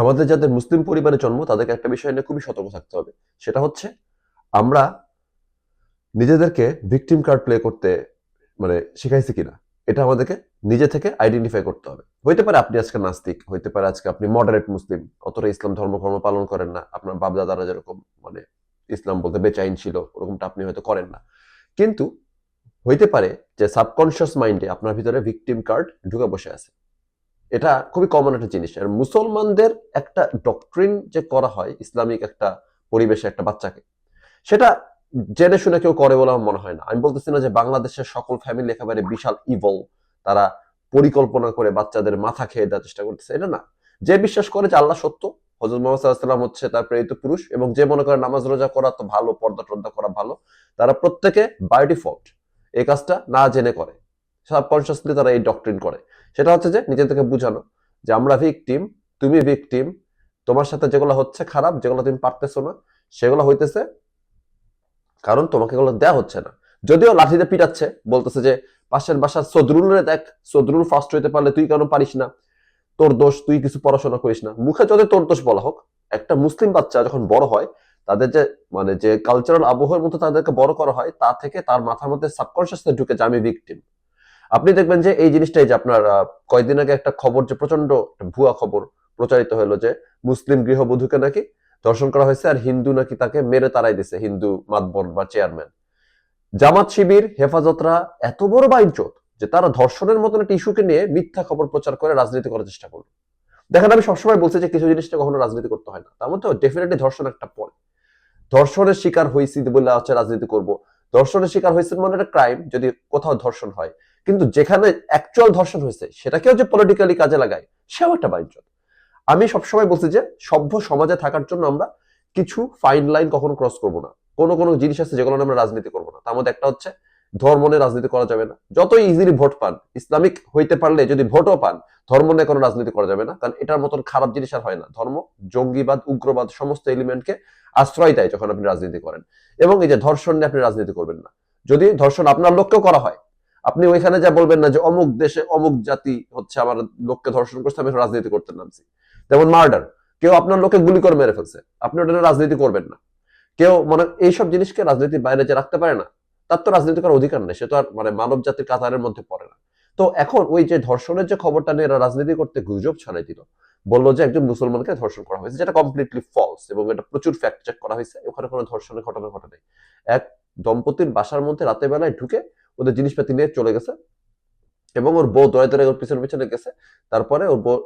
আমাদের যাদের মুসলিম পরিবারে জন্ম, তাদেরকে একটা বিষয় নিয়ে খুবই সতর্ক থাকতে হবে। সেটা হচ্ছে, আমরা নিজেদেরকে ভিকটিম কার্ড প্লে করতে মানে শিখাইছি কিনা, এটা আমাদেরকে নিজে থেকে আইডেন্টিফাই করতে হবে। হইতে পারে আপনি আজকে নাস্তিক, হইতে পারে আজকে আপনি মডারেট মুসলিম, অতটা ইসলাম ধর্মকর্ম পালন করেন না, আপনার বাপদাদারা যেরকম মানে ইসলাম বলতে বেচাইন ছিল, ওরকমটা আপনি হয়তো করেন না। কিন্তু হইতে পারে যে সাবকনশিয়াস মাইন্ডে আপনার ভিতরে ভিকটিম কার্ড ঢুকে বসে আছে। এটা খুবই কমন একটা জিনিস। আর মুসলমানদের একটা ডক্ট্রিন যে করা হয়, ইসলামিক একটা পরিবেশে একটা বাচ্চাকে, সেটা জেনে শুনে কেউ করে বলে আমার মনে হয় না। আমি বলতেছি না যে বাংলাদেশের সকল ফ্যামিলি একেবারে বিশাল ইভল তারা পরিকল্পনা করে বাচ্চাদের মাথা খেয়ে দেওয়ার চেষ্টা করতেছে। এটা না। যে বিশ্বাস করে যে আল্লাহ সত্য হজরত মোহাম্মদ সাল্লাম হচ্ছে তার প্রেরিত পুরুষ এবং যে মনে করে নামাজ রোজা করা তো ভালো, পর্দা টর্দা করা ভালো, তারা প্রত্যেকে বাই ডিফল্ট এই কাজটা না জেনে করে। সাবকনসিয়াসলি তারা এই ডক্ট্রিন করে। সেটা হচ্ছে যে নিজে থেকে বুঝানো যে আমরা ভিকটিম তুমি ভিকটিম তোমার সাথে যেগুলো হচ্ছে খারাপ, যেগুলো তুমি পারতেছো না, সেগুলো হইতেছে কারণ তোমাকে এগুলো দেওয়া হচ্ছে না। যদিও লাঠিতে পিটাচ্ছে, বলতেছে যে, পাশের বাসার সদরুলের দেখ, সদরুল ফার্স্ট হইতে পারলে তুই কেন পারিস না? তোর দোষ, তুই কিছু পড়াশোনা করিস না। মুখে যদি তোর দোষ বলা হোক, একটা মুসলিম বাচ্চা যখন বড় হয়, তাদের যে মানে যে কালচারাল আবহাওয়ার মতো তাদেরকে বড় করা হয়, তা থেকে তার মাথার মধ্যে সাবকনসিয়াসলি ঢুকে যে, আমি ভিকটিম আপনি দেখবেন যে এই জিনিসটাই যে আপনার কয়েকদিন আগে একটা খবর যে প্রচণ্ড ভুয়া খবর প্রচারিত হলো যে মুসলিম গৃহবধূকে নাকি ধর্ষণ করা হয়েছে আর হিন্দু নাকি তাকে মেরে তারাই দিছে হিন্দু মাতবর বা চেয়ারম্যান। জামাত শিবির, হেফাজতরা এত বড় বাইনচোত যে তারা ধর্ষণের মতন একটা ইস্যুকে নিয়ে মিথ্যা খবর প্রচার করে রাজনীতি করার চেষ্টা করল। দেখেন, আমি সবসময় বলছি যে কিছু জিনিসটা কখনো রাজনীতি করতে হয় না। তার মধ্যে ডেফিনেটলি ধর্ষণ একটা পরে ধর্ষণের শিকার হয়েছি বলে হচ্ছে রাজনীতি করব। ধর্ষণের শিকার হয়েছে মানে একটা ক্রাইম যদি কোথাও ধর্ষণ হয়। কিন্তু যেখানে অ্যাকচুয়াল ধর্ষণ হয়েছে, সেটাকেও যে পলিটিক্যালি কাজে লাগায়, সেও একটা বাণিজ্য। আমি সবসময় বলছি যে, সভ্য সমাজে থাকার জন্য আমরা কিছু ফাইন লাইন কখনো ক্রস করব না। কোনো কোনো জিনিস আছে যেগুলো আমরা রাজনীতি করব না। তার মধ্যে একটা হচ্ছে ধর্ম নিয়ে রাজনীতি করা যাবে না। যতই ইজিলি ভোট পান, ইসলামিক হইতে পারলে যদি ভোটও পান, ধর্ম নিয়ে কোনো রাজনীতি করা যাবে না, কারণ এটার মতন খারাপ জিনিস আর হয় না। ধর্ম, জঙ্গিবাদ, উগ্রবাদ, সমস্ত এলিমেন্টকে আশ্রয় দেয় যখন আপনি রাজনীতি করেন। এবং এই যে ধর্ষণ নিয়ে আপনি রাজনীতি করবেন না। যদি ধর্ষণ আপনার লোককেও করা হয়, আপনি ওইখানে যা বলবেন না যে অমুক দেশে অমুক জাতি হচ্ছে আমার লোককে ধর্ষণ করছে, আমি রাজনীতি করতে নামছি। যেমন মার্ডার কেউ আপনার লোকে গুলি করে মেরে ফেলছে, আপনি ওটা রাজনীতি করবেন না। কেউ মানে এইসব জিনিসকে রাজনীতির বাইরে যে রাখতে পারে না তার তো রাজনীতি করার অধিকার নেই, সে তো আর মানে মানব জাতির কাতারের মধ্যে পড়ে না। তো এখন ওই যে ধর্ষণের যে খবরটা নিয়ে এরা রাজনীতি করতে গুজব ছড়াই দিল, বলল যে একজন মুসলমানকে ধর্ষণ করা হয়েছে, যেটা কমপ্লিটলি ফলস এবং এটা প্রচুর ফ্যাক্ট চেক করা হয়েছে, ওখানে কোনো ধর্ষণের ঘটনা ঘটে নাই। এক দম্পতির বাসার মধ্যে রাতের বেলায় ঢুকে ওদের জিনিসপাতি নিয়ে চলে গেছে এবং ওর বউ দয়া দয়া ওর পিছনে পিছনে গেছে, তারপরে ওর বউ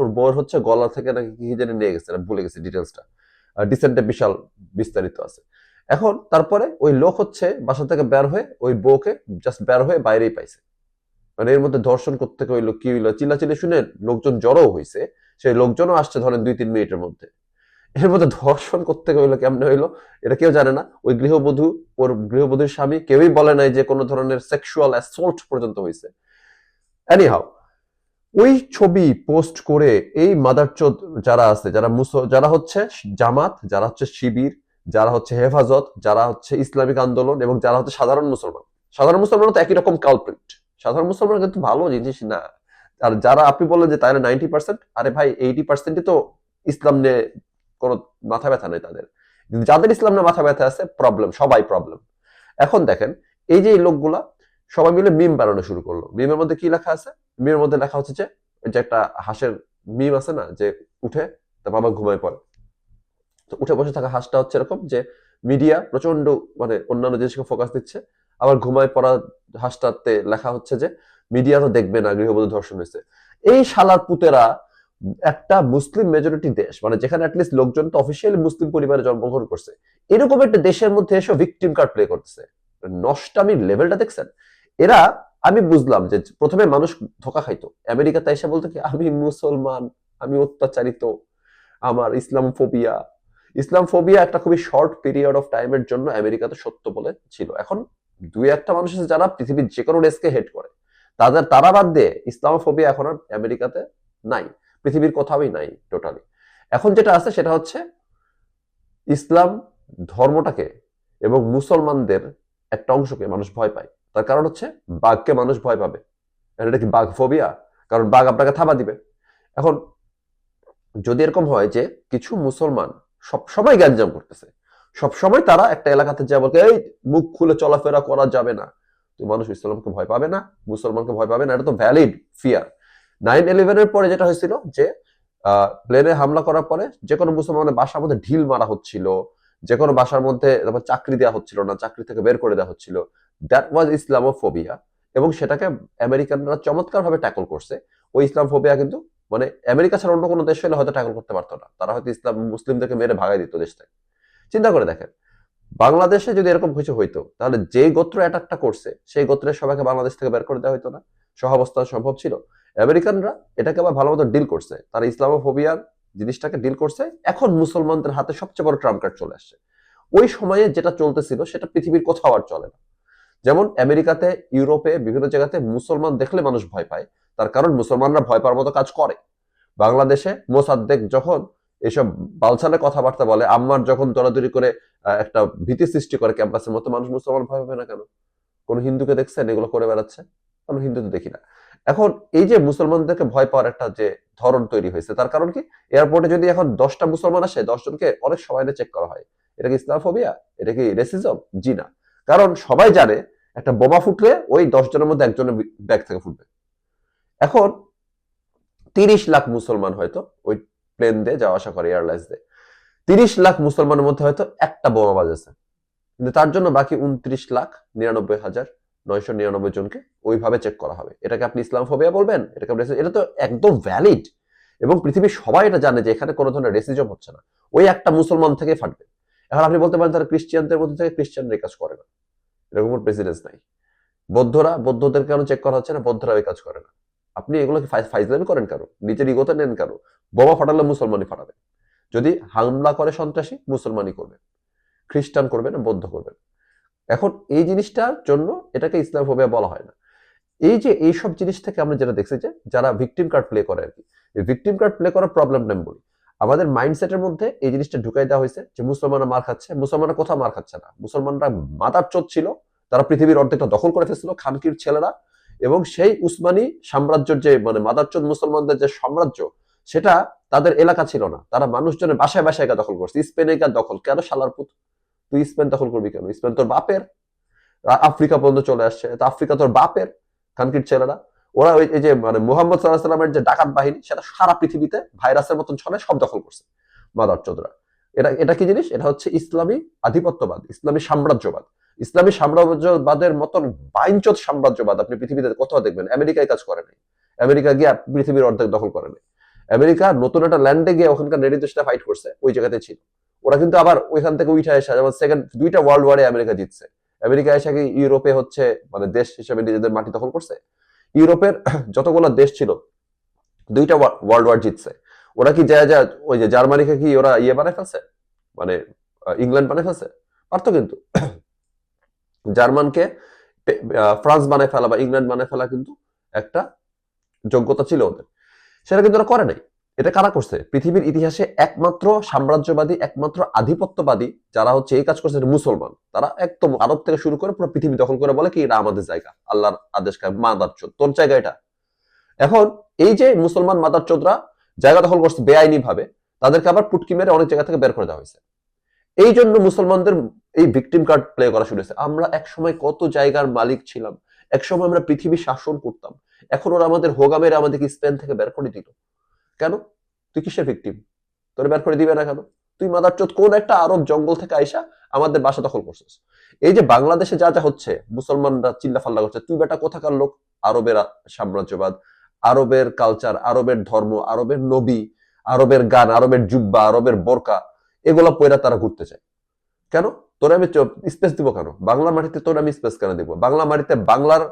ওর বউয়ের হচ্ছে গলা থেকে নাকি কি জানি নিয়ে গেছে, ভুলে গেছি ডিটেলসটা ডিসেন্টে বিশাল বিস্তারিত আছে। এখন তারপরে ওই লোক হচ্ছে বাসা থেকে বের হয়ে ওই বউকে জাস্ট বের হয়ে বাইরেই পাইছে। মানে এর মধ্যে ধর্ষণ করতে হইল কি হইল, চিল্লাচিল্লি শুনে লোকজন জড়ো হয়েছে সেই লোকজনও আসছে ধরেন দুই তিন মিনিটের মধ্যে। এর মধ্যে ধর্ষণ করতে হইল কেমনে হইল, এটা কেউ জানে না। ওই গৃহবধূ, ওর গৃহবধূর স্বামী কেউই বলে নাই যে কোনো ধরনের সেক্সুয়াল অ্যাসল্ট পর্যন্ত হয়েছে এনিহাউ ওই ছবি পোস্ট করে এই মাদারচোদ যারা আছে, যারা মুসো, যারা হচ্ছে জামাত, যারা হচ্ছে শিবির যারা হচ্ছে হেফাজত, যারা হচ্ছে ইসলামিক আন্দোলন এবং যারা হচ্ছে সাধারণ মুসলমান। সাধারণ মুসলমান তো একই রকম কালপ্রিট সাধারণ মুসলমান কিন্তু ভালো জিনিস না। আর যারা আপনি বললেন যে তারা নাইনটি পার্সেন্ট আরে ভাই এইটি পার্সেন্টই তো ইসলাম নিয়ে কোনো মাথা ব্যথা নেই তাদের। কিন্তু যাদের ইসলাম নিয়ে মাথা ব্যথা আছে প্রবলেম সবাই প্রবলেম এখন দেখেন, এই যে লোকগুলা সবাই মিলে মিম বানানো শুরু করল। মিমের মধ্যে কি লেখা আছে? মিমের মধ্যে লেখা হচ্ছে যে একটা হাঁসের মিম আছে না, যে উঠে তার বাবা ঘুমায় পড়ে। তো উঠে বসে থাকা হাঁসটা হচ্ছে এরকম যে মিডিয়া প্রচণ্ড মানে অন্যান্য জিনিসকে ফোকাস দিচ্ছে। আবার ঘুমায় পড়া হাঁসটাতে লেখা হচ্ছে যে মিডিয়া তো দেখবে না, গৃহবধূ ধর্ষণ হয়েছে। এই শালার পুতেরা একটা মুসলিম মেজরিটি দেশ মানে যেখানে অ্যাটলিস্ট লোকজন তো অফিসিয়ালি মুসলিম পরিবারে জন্মগ্রহণ করছে, এরকম একটা দেশের মধ্যে এসে ভিকটিম কার্ড প্লে করতেছে। নষ্টামির লেভেলটা দেখছেন? এরা, আমি বুঝলাম যে প্রথমে মানুষ ধোকা খাইতো। আমেরিকাতে এসে বলতো কি, আমি মুসলমান, আমি অত্যাচারিত, আমার ইসলাম ফোবিয়া ইসলাম ফোবিয়া একটা খুবই শর্ট পিরিয়ড অফ টাইমের জন্য আমেরিকাতে সত্য বলে ছিল। এখন দুই একটা মানুষ আছে যারা পৃথিবীর যে কোনো দেশকে হেট করে। তাদের তারা বাদ দিয়ে ইসলামোফোবিয়া এখন আর আমেরিকাতে নাই। পৃথিবীর কোথাওই নাই টোটালি এখন যেটা আছে সেটা হচ্ছে ইসলাম ধর্মটাকে এবং মুসলমানদের একটা অংশকে মানুষ ভয় পায়। তার কারণ হচ্ছে বাঘকে মানুষ ভয় পাবে। এটা কি বাঘ ফোবিয়া কারণ বাঘ আপনাকে থাবা দিবে। এখন যদি এরকম হয় যে কিছু মুসলমান সবসময় গ্যাঞ্জাম করতেছে। সবসময় তারা একটা এলাকাতে যা বলতে এই মুখ খুলে চলাফেরা করা যাবে না। তো মানুষ ইসলামকে ভয় পাবে না, মুসলমানকে ভয় পাবে না, এটা তো ভ্যালিড ফিয়ার নাইন ইলেভেনের পরে যেটা হয়েছিল যে প্লেনে হামলা করার পরে যে কোনো মুসলমানের বাসার মধ্যে ঢিল মারা হচ্ছিল, যে কোনো বাসার মধ্যে তারপর চাকরি দেওয়া হচ্ছিল না, চাকরি থেকে বের করে দেওয়া হচ্ছিল। দ্যাট ওয়াজ ইসলামোফোবিয়া এবং সেটাকে আমেরিকানরা চমৎকার ভাবে ট্যাকল করছে। ওই ইসলাম ইসলামফোবিয়া কিন্তু মানে আমেরিকা ছাড়া অন্য কোনো দেশ হলে হয়তো ট্যাকল করতে পারতো না। তারা হয়তো ইসলাম, মুসলিমদেরকে মেরে ভাগাই দিত দেশ থেকে। চিন্তা করে দেখেন, বাংলাদেশে যদি এরকম কিছু হইতো, তাহলে যে গোত্র অ্যাটাকটা করছে, সেই গোত্রের সবাইকে বাংলাদেশ থেকে বের করে দেওয়া হইতো না। সহাবস্থান সম্ভব ছিল। আমেরিকানরা এটাকে আবার ভালো মতো ডিল করছে। তারা ইসলামোফোবিয়ার জিনিসটাকে ডিল করছে। এখন মুসলমানদের হাতে সবচেয়ে বড় ট্রাম্প কার্ড চলে আসছে। ওই সময়ে যেটা চলতেছিল, সেটা পৃথিবীর কোথাও আর চলে না। যেমন আমেরিকাতে, ইউরোপে, বিভিন্ন জায়গাতে মুসলমান দেখলে মানুষ ভয় পায়। তার কারণ মুসলমানরা ভয় পাওয়ার মতো কাজ করে। বাংলাদেশে মোসাদ্দেক যখন এসব বালছালে কথাবার্তা বলে, আম্মার যখন দৌড়াদৌড়ি করে একটা ভীতি সৃষ্টি করে ক্যাম্পাসের মতো, মানুষ মুসলমান ভয় পাবে না কেন? কোন হিন্দুকে দেখছেন? এগুলো করে বেড়াচ্ছে? আমরা হিন্দু তো দেখি না। এখন এই যে মুসলমানদেরকে ভয় পাওয়ার একটা যে ধরন তৈরি হয়েছে, তার কারণ কি? এয়ারপোর্টে যদি এখন দশটা মুসলমান আসে, দশজনকে অনেক সময় চেক করা হয়। এটা কি ইসলামফোবিয়া? এটা কি রেসিজম জি না। কারণ সবাই জানে, একটা বোমা ফুটলে ওই দশ জনের মধ্যে একজনের ব্যাগ থেকে ফুটবে। এখন তিরিশ লাখ মুসলমান হয়তো ওই প্লেন দিয়ে যাওয়া আসা করে এয়ারলাইন্স দিয়ে। তিরিশ লাখ মুসলমানের মধ্যে হয়তো একটা বোমা বাজেছে। কিন্তু তার জন্য বাকি উনত্রিশ লাখ নিরানব্বই হাজার নয়শো নিরানব্বই জনকে ওইভাবে চেক করা হবে। এটাকে আপনি বলবেন? এটাকে এটা তো একদম ভ্যালিড এবং পৃথিবীর সবাই এটা জানে যে এখানে কোনো ধরনের রেসিজম হচ্ছে না। ওই একটা মুসলমান থেকে ফাটবে। এখন আপনি বলতে পারেন তারা খ্রিস্টিয়ানদের মধ্যে থেকে খ্রিস্টিয়ানরা কাজ করে না। এরকম প্রেসিডেন্স নাই। বৌদ্ধরা বৌদ্ধদের কেন চেক করা হচ্ছে না? বৌদ্ধরা ওই কাজ করে না। আপনি এগুলোকে ফাইজলামি করেন কারও নিজের ইগোতে নেন কারও বোমা ফাটালে মুসলমানই ফাটাবে। যদি হামলা করে সন্ত্রাসী, মুসলমানই করবে। খ্রিস্টান করবে না বৌদ্ধ করবে এখন এই জিনিসটার জন্য এটাকে ইসলাম ফোবিয়া বলা হয় না। এই যে এই সব জিনিস থেকে আমরা যেটা দেখছি যে যারা ভিকটিম কার্ড প্লে করে আর কি ভিকটিম কার্ড প্লে করার প্রবলেম আমি বলি। আমাদের মাইন্ডসেটের মধ্যে এই জিনিসটা ঢুকাই দেওয়া হয়েছে যে মুসলমানরা মার খাচ্ছে, মুসলমানরা কোথাও মার খাচ্ছে না। মুসলমানরা মাতার চোদ ছিল, তারা পৃথিবীর অর্ধেকটা দখল করে ফেলছিল, খানকির ছেলেরা এবং সেই উসমানী সাম্রাজ্যের যে মানে মাদারচোদ মুসলমানদের যে সাম্রাজ্য, সেটা তাদের এলাকা ছিল না। তারা মানুষজনের বাসায় বাসায় দখল করছে। স্পেনে দখল। কেন সালার পুত? তুই স্পেন দখল করবি কেন? স্পেন তোর বাপের। আফ্রিকা পর্যন্ত চলে আসছে। তো আফ্রিকা তোর বাপের, খানকির ছেলেরা। ওরা ওই যে মানে মোহাম্মদ সাল্লাহ সাল্লামের যে ডাকাত বাহিনী, সেটা সারা পৃথিবীতে ভাইরাসের মতন ছড়ে সব দখল করছে মাদার চোদরা এটা এটা কি জিনিস? এটা হচ্ছে ইসলামী আধিপত্যবাদ, ইসলামী সাম্রাজ্যবাদ। ইসলামী সাম্রাজ্যবাদের মতন বাইনচোদ সাম্রাজ্যবাদ আপনি পৃথিবীতে কোথাও দেখবেন, আমেরিকায় কাজ করে নাই। আমেরিকা গিয়ে পৃথিবীর অর্ধেক দখল করে নাই। আমেরিকা নতুন একটা ল্যান্ডে গিয়ে ওখানকার সেটা ফাইট করছে, ওই জায়গাতে ছিল। ওরা কিন্তু আবার ওইখান থেকে উঠে আসা যেমন সেকেন্ড দুইটা ওয়ার্ল্ড ওয়ারে আমেরিকা জিতছে। আমেরিকা এসে কি ইউরোপে হচ্ছে মানে দেশ হিসেবে নিজেদের মাটি দখল করছে? ইউরোপের যতগুলো দেশ ছিল, দুইটা ওয়ার্ল্ড ওয়ার জিতছে। ওরা কি যা যা ওই যে জার্মানিকে কি ওরা ইয়ে বানায় ফেলছে? মানে ইংল্যান্ড বানায় ফেলছে? পারতো কিন্তু। জার্মানকে ফ্রান্স বানায় ফেলা বা ইংল্যান্ড বানায় ফেলা কিন্তু একটা যোগ্যতা ছিল ওদের। সেটা কিন্তু ওরা করে নাই। এটা কারা করছে? পৃথিবীর ইতিহাসে একমাত্র সাম্রাজ্যবাদী, একমাত্র আধিপত্যবাদী যারা হচ্ছে এই কাজ করছে মুসলমান। তারা একদম আরব থেকে শুরু করে পুরো পৃথিবী দখল করে বলে কি এটা আমাদের জায়গা, আল্লাহর আদেশ মাদার চোদ। তোর জায়গা এটা। এখন এই যে মুসলমান মাদার চোদরা জায়গা দখল করছে বেআইনি ভাবে তাদেরকে আবার পুটকি মেরে অনেক জায়গা থেকে বের করে দেওয়া হয়েছে। এই জন্য মুসলমানদের এই ভিকটিম কার্ড প্লে করা শুরু হয়েছে। আমরা একসময় কত জায়গার মালিক ছিলাম, একসময় আমরা পৃথিবী শাসন করতাম, এখন ওরা আমাদের হোগামের আমাদেরকে স্পেন থেকে বের করে দিল। কেন? তুই কিসের ভিকটিম তোর বের করে দিবে না কেন? তুই মাদার চোদ, কোন একটা আরব জঙ্গল থেকে আইসা আমাদের বাসা দখল করছিস? এই যে বাংলাদেশে যা যা হচ্ছে, মুসলমানরা চিল্লা ফাল্লা করছে, তুই বেটা কোথাকার লোক? আরবের সাম্রাজ্যবাদ আরবের কালচার আরবের ধর্ম, আরবের নবী, আরবের গান, আরবের জুব্বা, আরবের বোরকা, এগুলো পয়রা তারা ঘুরতে চায়। কেন? তোরা আমি স্পেস দিব কেন? বাংলা মাটিতে তোর আমি স্পেস কেন দিব? বাংলা মাটিতে বাংলার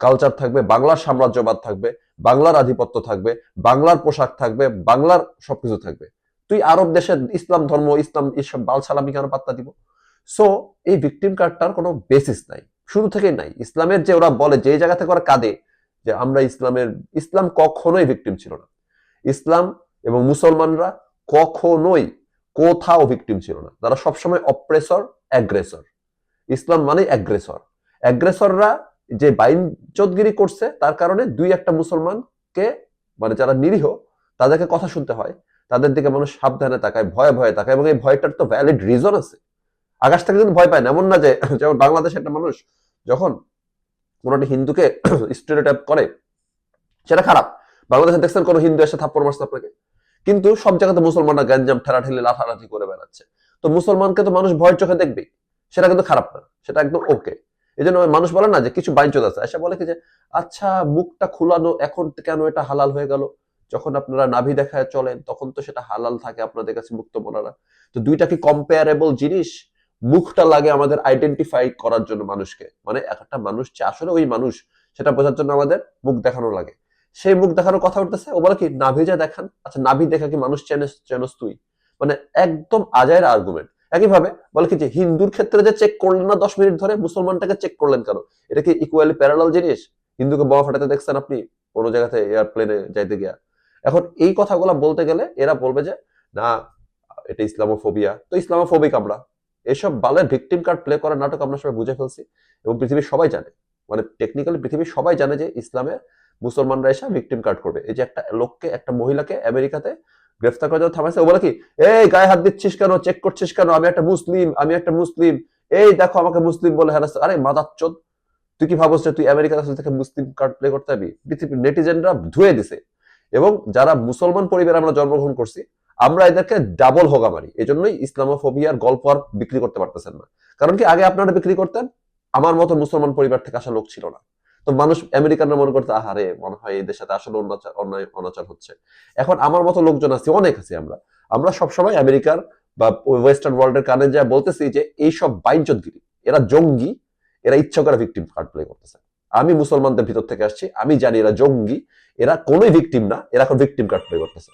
কালচার থাকবে, বাংলার সাম্রাজ্যবাদ থাকবে, বাংলার আধিপত্য থাকবে, বাংলার পোশাক থাকবে, বাংলার সবকিছু থাকবে। তুই আরব দেশের ইসলাম ধর্ম, ইসলাম এইসব বাল ছালামি কেন পাত্তা দিব? সো এই ভিকটিম কার্ডটার কোনো বেসিস নাই। শুরু থেকেই নাই। ইসলামের যে ওরা বলে, যে জায়গা থেকে ওরা কাঁদে যে আমরা ইসলামের, ইসলাম কখনোই ভিকটিম ছিল না। ইসলাম এবং মুসলমানরা কখনোই কোথাও ভিকটিম ছিল না। তারা সবসময় অপ্রেসর অ্যাগ্রেসর ইসলাম মানে অ্যাগ্রেসর অ্যাগ্রেসররা যে বাইন চোদগিরি করছে, তার কারণে দুই একটা মুসলমানকে মানে যারা নিরীহ, তাদেরকে কথা শুনতে হয়। তাদের দিকে মানুষ সাবধানে তাকায়, ভয়ে ভয়ে তাকায় এবং এই ভয়টার তো ভ্যালিড রিজন আছে। আকাশ থেকে কিন্তু ভয় পায় না। এমন না যে, যেমন বাংলাদেশে একটা মানুষ যখন কোনো একটা হিন্দুকে স্টেরিওটাইপ করে, সেটা খারাপ। বাংলাদেশে দেখছেন কোনো হিন্দু এসে থাপ্পড় মারছে আপনাকে? কিন্তু সব জায়গাতে মুসলমানরা গ্যাঞ্জাম, ঠেলাঠেলি লাঠালাঠি করে বেড়াচ্ছে। তো মুসলমানকে তো মানুষ ভয়ের চোখে দেখবেই, সেটা কিন্তু খারাপ না, সেটা একদম ওকে এই জন্য মানুষ বলে না যে কিছু বাইঞ্চত আছে। এসে বলে কি যে আচ্ছা মুখটা খোলানো, এখন কেন এটা হালাল হয়ে গেল? যখন আপনারা নাভি দেখায় চলেন, তখন তো সেটা হালাল থাকে আপনাদের কাছে মুক্ত বলারা। তো দুইটা কি কম্পেয়ারেবল জিনিস? মুখটা লাগে আমাদের আইডেন্টিফাই করার জন্য মানুষকে। মানে একটা মানুষ যে আসলে ওই মানুষ, সেটা বোঝার জন্য আমাদের মুখ দেখানো লাগে। সেই মুখ দেখানোর কথা উঠতেছে, ও বলে কি, নাভি যা দেখান। আচ্ছা নাভি দেখা কি মানুষ চেনস চেনস তুই? মানে একদম আজায়ের আর্গুমেন্ট একইভাবে বলে কি যে, হিন্দুর ক্ষেত্রে যে চেক করলেন না দশ মিনিট ধরে, মুসলমানটাকে চেক করলেন কেন? এটা কি ইকুয়ালি প্যারালাল জিনিস? হিন্দুকে বোমা ফাটাতে দেখছেন আপনি? কোনো জায়গাতে এয়ারপ্লেনে যাইতে গিয়া। এখন এই কথাগুলো বলতে গেলে এরা বলবে যে, না, এটা ইসলামোফোবিয়া। তো ইসলামোফোবিক আমরা। এসব বালের ভিকটিম কার্ড প্লে করার নাটক আমরা সবাই বুঝে ফেলছি এবং পৃথিবীর সবাই জানে। মানে টেকনিক্যালি পৃথিবীর সবাই জানে যে ইসলামে মুসলমানরা এসে ভিকটিম কার্ড করবে। এই যে একটা লোককে, একটা মহিলাকে আমেরিকাতে গ্রেফতার করে যখন থামাইছে, ও বলে কি, এই গায়ে হাত দিচ্ছিস কেন? চেক করছিস কেন? আমি একটা মুসলিম, আমি একটা মুসলিম। এই দেখো আমাকে মুসলিম বলে হ্যারাস আরে মাদাচ্চোদ তুই কি ভাবছ তুই আমেরিকার কাছে থেকে মুসলিম কার্ড প্লে করতে পারবি পৃথিবীর নেটিজেনরা ধুয়ে দিছে। এবং যারা মুসলমান পরিবারে আমরা জন্মগ্রহণ করছি আমরা এদেরকে ডাবল হোগা মারি। এই জন্যই ইসলামোফোবিয়ার গল্প আর বিক্রি করতে পারতেছেন না। কারণ কি, আগে আপনারা বিক্রি করতেন, আমার মতো মুসলমান পরিবার থেকে আসা লোক ছিল না। তো মানুষ আমেরিকানরা মনে করতে আহারে মনে হয় এদের সাথে আসলে অন্যায়, অনাচার হচ্ছে। এখন আমার মতো লোকজন আছে, অনেক আছে আমরা। আমরা সবসময় আমেরিকার বা ওয়েস্টার্ন ওয়ার্ল্ডের কানে যা বলতেছি যে এইসব বাইঞ্চতগিরি এরা জঙ্গি, এরা ইচ্ছা করে ভিকটিম কার্ড প্লে করতেছে। আমি মুসলমানদের ভিতর থেকে আসছি, আমি জানি এরা জঙ্গি, এরা কোনোই ভিকটিম না, এরা এখন ভিকটিম কার্ড প্লে করতেছে।